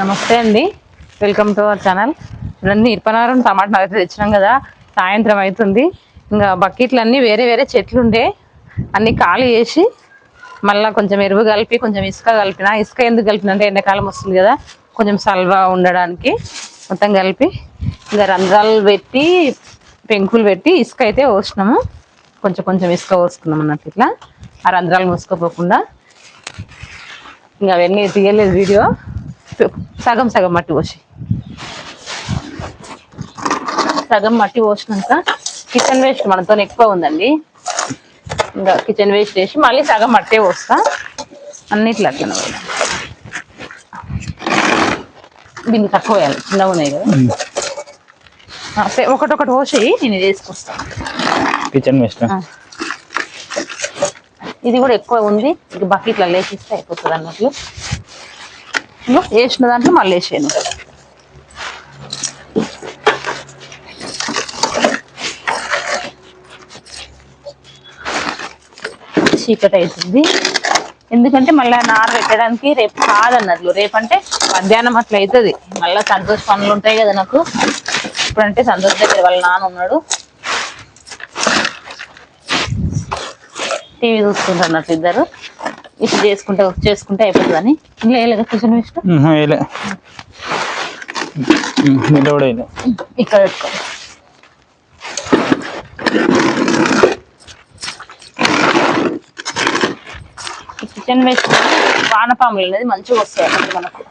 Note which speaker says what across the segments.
Speaker 1: నమస్తే అండి. Welcome to our channel చూడండి ఇరపనారం టమాటా అయితే తెచ్చినాం కదా. సాయంత్రం అవుతుంది. ఇంకా బకెట్లు అన్నీ వేరే వేరే చెట్లు ఉండే అన్నీ ఖాళీ చేసి మళ్ళీ కొంచెం ఎరువు కలిపి కొంచెం ఇసుక కలిపిన. ఇసుక ఎందుకు కలిపిన అంటే ఎండాకాలం వస్తుంది కదా. కొంచెం సల్వా ఉండడానికి మొత్తం కలిపి ఇంకా రంధ్రాలు పెట్టి పెంకులు పెట్టి ఇసుక అయితే పోసినాము. కొంచెం కొంచెం ఇసుక పోసుకున్నాం అన్నట్టు ఇట్లా. ఆ రంధ్రాలు మూసుకోపోకుండా. ఇంకా అవన్నీ తీయలేదు వీడియో. సగం సగం మట్టి పోసి. సగం మట్టి పోసినాక కిచెన్ వేస్ట్ మనతో ఎక్కువ ఉందండి. ఇంకా కిచెన్ వేస్ట్ వేసి మళ్ళీ సగం మట్టే పోస్తా. అన్నిట్లో అట్లనే పోయినా దీన్ని తక్కువ వేయాలి చిన్నగా ఉన్నాయి కదా. ఒకటొకటి పోసి నేను వేసుకొస్తాను
Speaker 2: కిచెన్ వేస్ట్.
Speaker 1: ఇది కూడా ఎక్కువ ఉంది ఇది బకెట్లో లేచిస్తే అయిపోతుంది అన్నట్లు. వేసిన దాంట్లో మళ్ళీ వేసాను చీకటి అవుతుంది ఎందుకంటే మళ్ళీ నార పెట్టడానికి రేపు కాదన్నట్లు రేపంటే మధ్యాహ్నం అట్లా అవుతుంది. మళ్ళీ సంతోష్ పనులు ఉంటాయి కదా నాకు. ఇప్పుడంటే సంతోష్ దగ్గర వాళ్ళ నాన్న ఉన్నాడు. టీవీ చూసుకుంటారు అన్నట్టు ఇద్దరు. ఇటు చేసుకుంటే చేసుకుంటే అయిపోతుందని. ఇంకా వేయలేదు వేస్ట్
Speaker 2: వేయలే
Speaker 1: ఇక్కడ కిచెన్ వేస్ట్ వానపాములు అనేది మంచిగా వస్తాయి మనకు.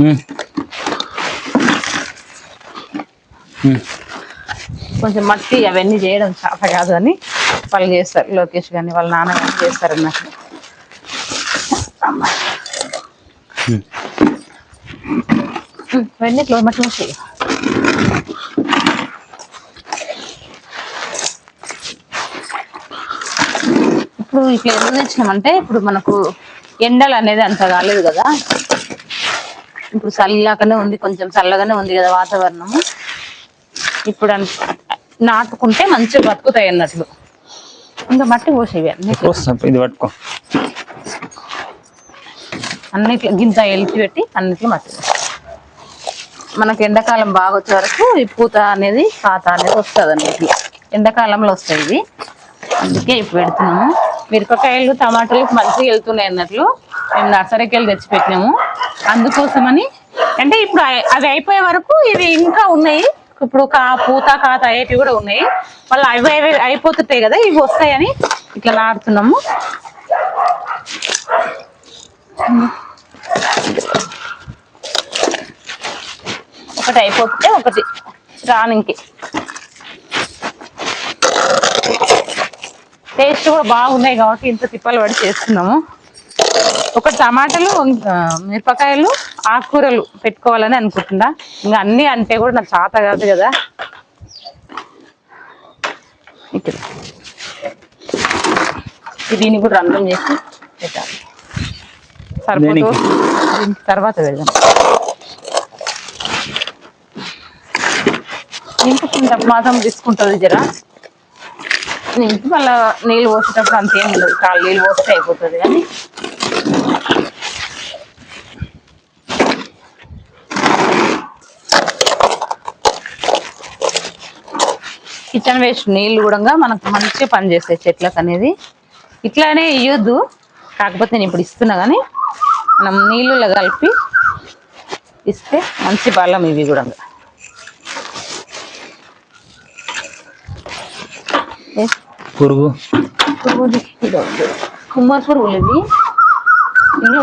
Speaker 2: ఉమ్.
Speaker 1: కొంచెం మట్టి అవన్నీ చేయడం చేత కాదు అని వాళ్ళు చేస్తారు. లోకేష్ కానీ వాళ్ళ నాన్న కానీ చేస్తారు అన్నట్టు ఇవన్నీ
Speaker 2: ఉమ్.
Speaker 1: ఇప్పుడు ఇట్లా ఎందుకు తెచ్చినామంటే ఇప్పుడు మనకు ఎండలు అనేది అంత కాలేదు కదా. ఇప్పుడు చల్లగానే ఉంది కొంచెం చల్లగానే ఉంది కదా వాతావరణము. ఇప్పుడు నాటుకుంటే మంచిగా బతుకుతాయి అన్నట్లు ఇంకా మట్టి పోసేవి అన్ని.
Speaker 2: ఇది పట్టుకో.
Speaker 1: అన్నిట్లో గింత ఎలిచి పెట్టి అన్నిట్లో మట్టి. మనకి ఎండాకాలం బాగా వచ్చే వరకు ఈ పూత అనేది ఖాత అనేది వస్తుంది అన్నిట్లో. ఎండాకాలంలో వస్తాయి ఇవి. అందుకే ఇప్పుడు పెడుతున్నాము. మిరపకాయలు టమాటాలు మంచిగా వెళ్తున్నాయి అన్నట్లు. మేము నర్సరీకి వెళ్ళి తెచ్చి పెట్టినాము అందుకోసమని అంటే ఇప్పుడు అవి అయిపోయే వరకు ఇవి ఇంకా ఉన్నాయి. ఇప్పుడు కా పూత కాత అయ్యేటివి కూడా ఉన్నాయి. మళ్ళీ అవి అవి అయిపోతుంటాయి కదా ఇవి వస్తాయని ఇట్లా నాడుతున్నాము ఒకటి అయిపోతే ఒకటి రానికి టేస్ట్ కూడా బాగున్నాయి కాబట్టి ఇంత తిప్పలు పడి చేస్తున్నాము. ఒక టమాటాలు మిరపకాయలు ఆకుకూరలు పెట్టుకోవాలని అనుకుంటున్నా. ఇంకా అన్ని అంటే కూడా నాకు చాత కాదు కదా. దీన్ని కూడా రంధ్రం చేసి పెట్టాలి.
Speaker 2: దేనికి?
Speaker 1: తర్వాత పెడదాం. నింపుకునేటప్పుడు మాత్రం తీసుకుంటుంది జరా. నింపి మళ్ళీ నీళ్ళు పోసేటప్పుడు అంతేం ఉండదు. కాళ్ళు నీళ్ళు పోస్తే అయిపోతుంది కానీ. కిచెన్ వేస్ట్ నీళ్ళు కూడా మనకు మంచిగా పనిచేస్తాయి చెట్లకు అనేది. ఇట్లానే ఇవ్వద్దు కాకపోతే నేను ఇప్పుడు ఇస్తున్నా కానీ మనం నీళ్ళలో కలిపి ఇస్తే మంచి బలం ఇవి కూడా
Speaker 2: పురుగు.
Speaker 1: పురుగులు ఇదో. ఉంది. కుమ్మరి పురుగులు ఇవి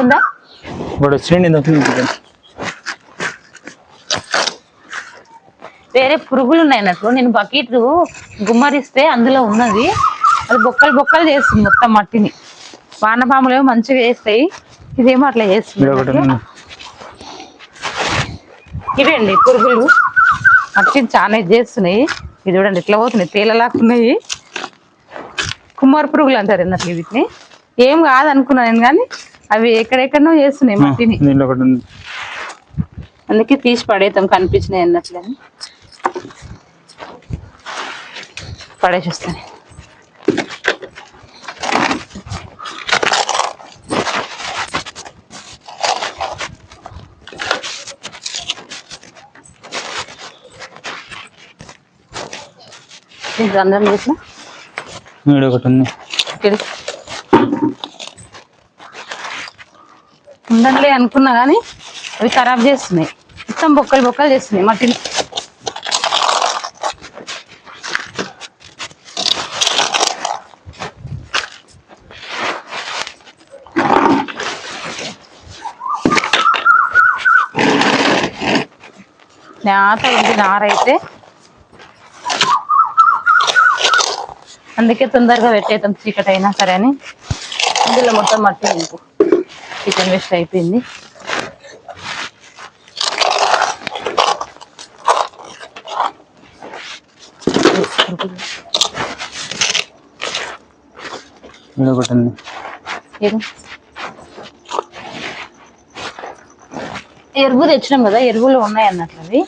Speaker 1: ఉందా?
Speaker 2: వాడు వచ్చిండి
Speaker 1: వేరే పురుగులు ఉన్నాయి అన్నట్లు నేను బకెట్ గుమ్మరిస్తే అందులో ఉన్నది. అది బొక్కలు బొక్కలు చేస్తుంది మొత్తం మట్టిని. వానపాములు ఏమో మంచిగా వేస్తాయి. ఇదేమో అట్లా చేస్తుంది
Speaker 2: ఇక్కడ ఒకటి ఉంది.
Speaker 1: ఇవే అండి పురుగులు? మట్టిని చాలా ఇది చేస్తున్నాయి. ఇది చూడండి ఎట్లా పోతున్నాయి? తేలలాక్కున్నాయి కుమార్ పురుగులు అంటారు అన్నట్లు వీటిని. ఏం కాదనుకున్నాను నేను కానీ అవి ఎక్కడెక్కడనో చేస్తున్నాయి మట్టిని. అందుకే తీసి పడేద్దాం కనిపించినాయి అన్నట్లని పడేసేస్తాను. రంధ్రం చేసిన?
Speaker 2: వీడు ఒకటి ఉంది.
Speaker 1: ఉండండి అనుకున్నా కానీ అవి ఖరాబ్ చేస్తున్నాయి. మొత్తం బొక్కలు బొక్కలు చేస్తున్నాయి. మట్టిని నేత ఉంది నారైతే. అందుకే తొందరగా పెట్టేద్దాం చీకటి అయినా సరే అని ఇందులో మొత్తం మట్టి నింపు చికెన్ వేస్ట్ అయిపోయింది. ఎరువు తెచ్చినాం కదా ఎరువులు ఉన్నాయి అన్నట్లు అవి.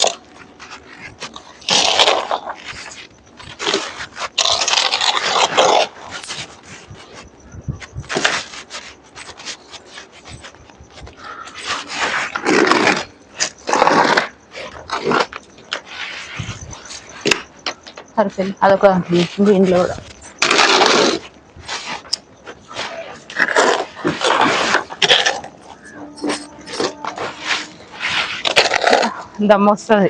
Speaker 1: సరిపోయింది అదొక దీంట్లో కూడా. దమ్ము వస్తుంది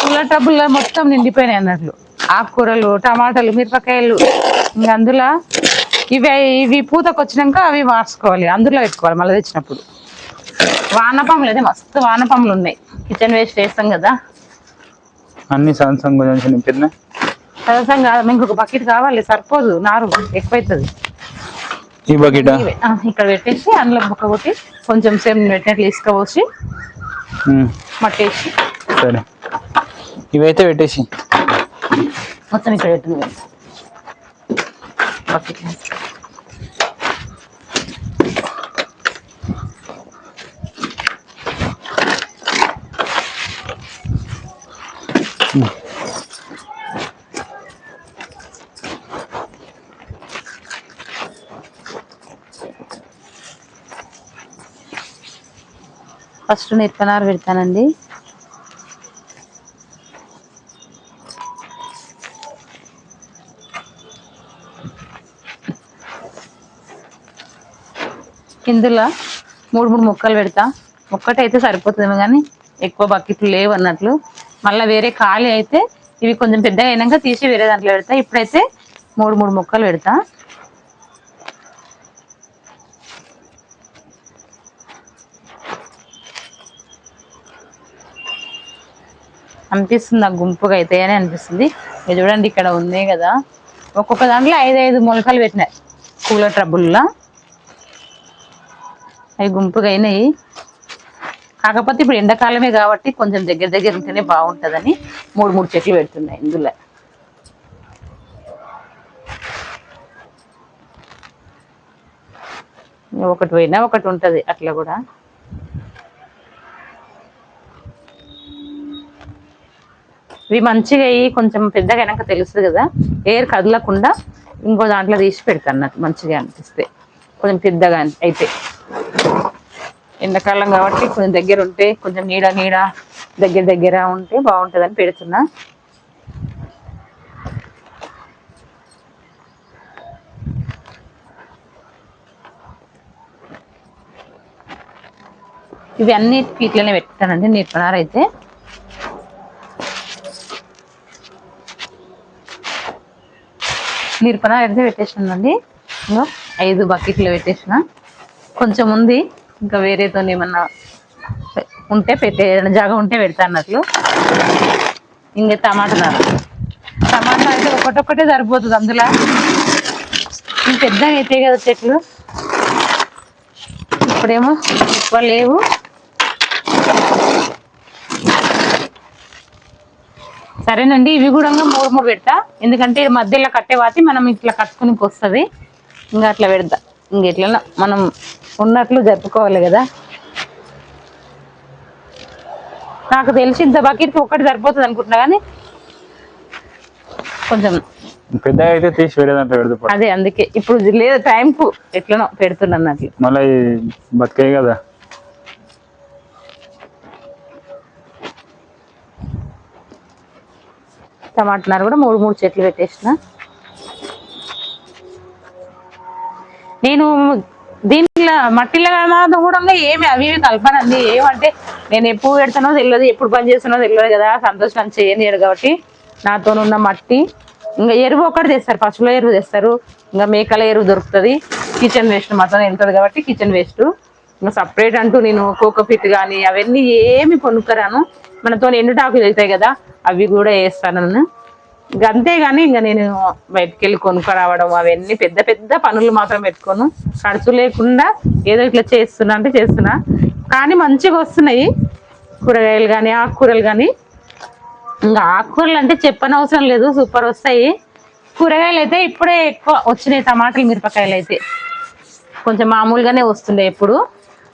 Speaker 1: పూల టబ్బుల్లో మొత్తం నిండిపోయినాయి అన్నట్లు. ఆకుకూరలు టమాటాలు మిరపకాయలు ఇంకా అందులో ఇవి ఇవి పూతకు వచ్చినాక అవి మార్చుకోవాలి అందులో పెట్టుకోవాలి మళ్ళీ తెచ్చినప్పుడు. వానపాములు అయితే మస్తు వానపాములు ఉన్నాయి కిచెన్ వేస్ట్ వేస్తాం కదా.
Speaker 2: అన్ని సామ్సంగ్ గురించి నింపినా
Speaker 1: కాదు మీకు ఒక బకెట్ కావాలి సరిపోదు నారు ఎక్కువైతుంది.
Speaker 2: ఈ బకెటా?
Speaker 1: ఇక్కడ పెట్టేసి అందులో బుక్క కొట్టి కొంచెం సేపు పెట్టినట్లు
Speaker 2: ఉమ్,
Speaker 1: మట్టేసి.
Speaker 2: సరే. ఇవైతే పెట్టేసి.
Speaker 1: మొత్తం ఇక్కడ పెట్టింది బకెట్. ఫస్ట్ నిరపనారు పెడతానండి. ఇందులో మూడు మూడు ముక్కలు పెడతా. ఒక్కటైతే సరిపోతుంది కానీ ఎక్కువ బకెట్లు లేవు అన్నట్లు మళ్ళీ వేరే ఖాళీ అయితే ఇవి కొంచెం పెద్దగా అయినాక తీసి వేరే దాంట్లో పెడతా. ఇప్పుడైతే మూడు మూడు ముక్కలు పెడతా. అనిపిస్తుంది నాకు గుంపుగా అయితే అని అనిపిస్తుంది. ఇది చూడండి ఇక్కడ ఉంది కదా. ఒక్కొక్క దాంట్లో ఐదు ఐదు మొలకలు పెట్టినాయి. కూలర్ ట్రబుల్లో. అవి గుంపుగా అయినాయి. కాకపోతే ఇప్పుడు ఎండాకాలమే కాబట్టి కొంచెం దగ్గర దగ్గర ఉంటేనే బాగుంటుందని మూడు మూడు చెట్లు పెడుతున్నాయి ఇందులో. ఒకటి పోయినా ఒకటి ఉంటుంది అట్లా కూడా. ఇవి మంచిగా అయ్యి కొంచెం పెద్దగా అయినాక తెలుస్తుంది కదా ఎయిర్ కదలకుండా ఇంకో దాంట్లో తీసి పెడతాను అన్నట్టు మంచిగా అనిపిస్తే. కొంచెం పెద్దగా అయితే. ఎండాకాలం కాబట్టి కొంచెం దగ్గర ఉంటే కొంచెం నీడ నీడ దగ్గర దగ్గర ఉంటే బాగుంటుందని పెడుతున్నా. ఇవి అన్ని ఇట్లనే పెట్టుతానండి నీటిపనార అయితే. నీరుపనార అయితే పెట్టేసినండి ఐదు బకెట్లు పెట్టేసిన. కొంచెం ఉంది. ఇంకా వేరేతో ఏమన్నా ఉంటే పెట్టే జాగా ఉంటే పెడతా అన్నట్లు. ఇంకా టమాటా టమాటా అయితే ఒకటొక్కటే సరిపోతుంది అందులో. ఇంక పెద్దగా అవుతాయి కదా చెట్లు. ఇప్పుడేమో ఎక్కువ లేవు. సరేనండి ఇవి కూడా మూడు మూడు పెడతా. ఎందుకంటే మధ్యలో కట్టే వాతి మనం ఇట్లా కట్టుకుని వస్తుంది ఇంకా అట్లా పెడతా. ఇంక ఎట్లా మనం ఉన్నట్లు జరుపుకోవాలి కదా. నాకు తెలిసి ఇంత బకెట్కి ఒక్కటి సరిపోతుంది అనుకుంటున్నా కానీ కొంచెం
Speaker 2: పెద్ద అయితే తీసి వేరే దాంట్లో
Speaker 1: అదే అందుకే. ఇప్పుడు లేదు టైంకు ఎట్లనో పెడుతున్నాను నాకు.
Speaker 2: మళ్ళీ బతికే కదా.
Speaker 1: టమాటనారు కూడా మూడు మూడు చెట్లు పెట్టేసిన. నేను దీంట్లో మట్టిలో ప్రమాదం కూడా ఏమి అవి ఇవి కలపనండి. ఏమంటే నేను ఎప్పుడు పెడతానో తెలియదు ఎప్పుడు పని చేస్తానో తెలియదు కదా. సంతోషం నన్ను చేయనియడు కాబట్టి నాతో ఉన్న మట్టి. ఇంకా ఎరువు ఒకటి తెస్తారు. పశువుల ఎరువు తెస్తారు. ఇంకా మేకల ఎరువు దొరుకుతుంది. కిచెన్ వేస్ట్ మాత్రం వెళ్తుంది కాబట్టి కిచెన్ వేస్ట్. ఇంకా సపరేట్ అంటూ నేను కోకోపిట్ కానీ అవన్నీ ఏమి కొనుక్కరాను. మనతో ఎండుటాకులు వెళ్తాయి కదా అవి కూడా వేస్తాను నన్ను అంతేగాని ఇంకా నేను బయటికి వెళ్ళి కొనుక్కరావడం అవన్నీ పెద్ద పెద్ద పనులు మాత్రం పెట్టుకోను. ఖర్చు లేకుండా ఏదో ఇట్లా చేస్తున్నా అంటే చేస్తున్నా. కానీ మంచిగా వస్తున్నాయి. కూరగాయలు కానీ ఆకుకూరలు కానీ ఇంకా ఆకుకూరలు అంటే చెప్పనవసరం లేదు. సూపర్ వస్తాయి. కూరగాయలు అయితే ఇప్పుడే ఎక్కువ వచ్చినాయి. టమాటాలు మిరపకాయలు అయితే. కొంచెం మామూలుగానే వస్తుండే ఎప్పుడు.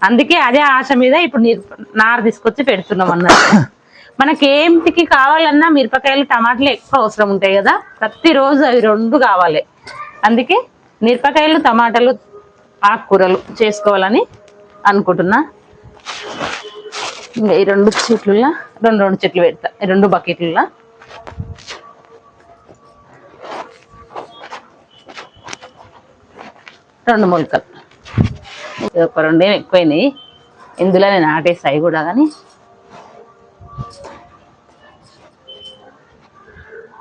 Speaker 1: అందుకే అదే ఆశ మీద ఇప్పుడు నీరు నార తీసుకొచ్చి పెడుతున్నాం అన్నట్టు. మనకి ఏంటికి కావాలన్నా మిరపకాయలు టమాటాలు ఎక్కువ అవసరం ఉంటాయి కదా. ప్రతిరోజు అవి రెండు కావాలి. అందుకే మిరపకాయలు టమాటాలు ఆకుకూరలు చేసుకోవాలని అనుకుంటున్నా. ఇంకా ఈ రెండు చెట్లులా రెండు రెండు చెట్లు పెడతా. రెండు బకెట్లులా రెండు మొలకలు. ఒక రెండేం ఎక్కువైనాయి. ఇందులో నేను ఆటేస్తాయి కూడా కానీ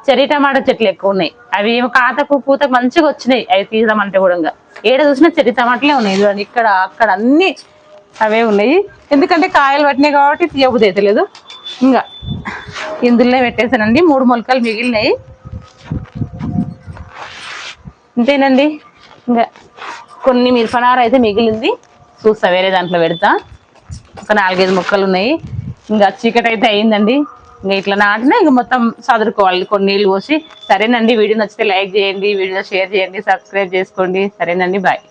Speaker 1: చెర్రీ టమాటా చెట్లు ఎక్కువ ఉన్నాయి. అవి ఏమో కాతకు పూతకు మంచిగా వచ్చినాయి. అవి తీద్దామంటే కూడా ఇంకా. ఏడ చూసినా చెర్రీ టమాటలే ఉన్నాయి. చూడండి ఇక్కడ అక్కడ అన్ని అవే ఉన్నాయి. ఎందుకంటే కాయలు పట్టినాయి కాబట్టి తీయబుద్ధి అయితే లేదు. ఇంకా ఇందులో పెట్టేసానండి మూడు మొలకలు మిగిలినాయి. అంతేనండి ఇంకా కొన్ని మిరపనార అయితే మిగిలింది. చూస్తా వేరే దాంట్లో పెడతా. ఒక నాలుగైదు మొక్కలు ఉన్నాయి. ఇంకా చీకటి అయితే అయిందండి. ఇంకా ఇట్లా నాటినా ఇంకా మొత్తం చదువుకోవాలి కొన్ని నీళ్ళు పోసి సరేనండి వీడియో నచ్చితే లైక్ చేయండి వీడియో షేర్ చేయండి సబ్స్క్రైబ్ చేసుకోండి. సరేనండి బాయ్.